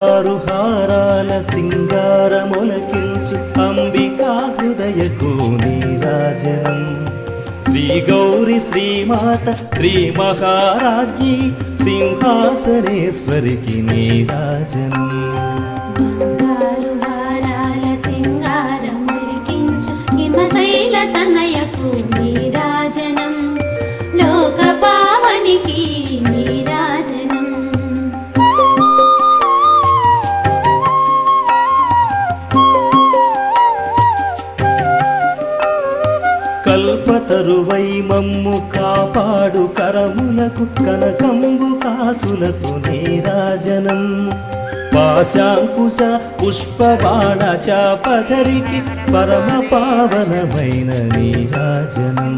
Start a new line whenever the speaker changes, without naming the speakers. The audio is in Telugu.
ఆరు సింగార మొలకించు అంబికా హృదయకు నీరాజనం శ్రీ గౌరి శ్రీమాత శ్రీ మహారాజ్ఞి సింహాసనేశ్వరికి నీరాజనం కల్పతరువై మమ్ము కాపాడు కరములకు కనకంబు కాసులకు నీరాజనం పాశాంకుశ పుష్పబాణ చాపదరికి పరమ పావనమైన నీరాజనం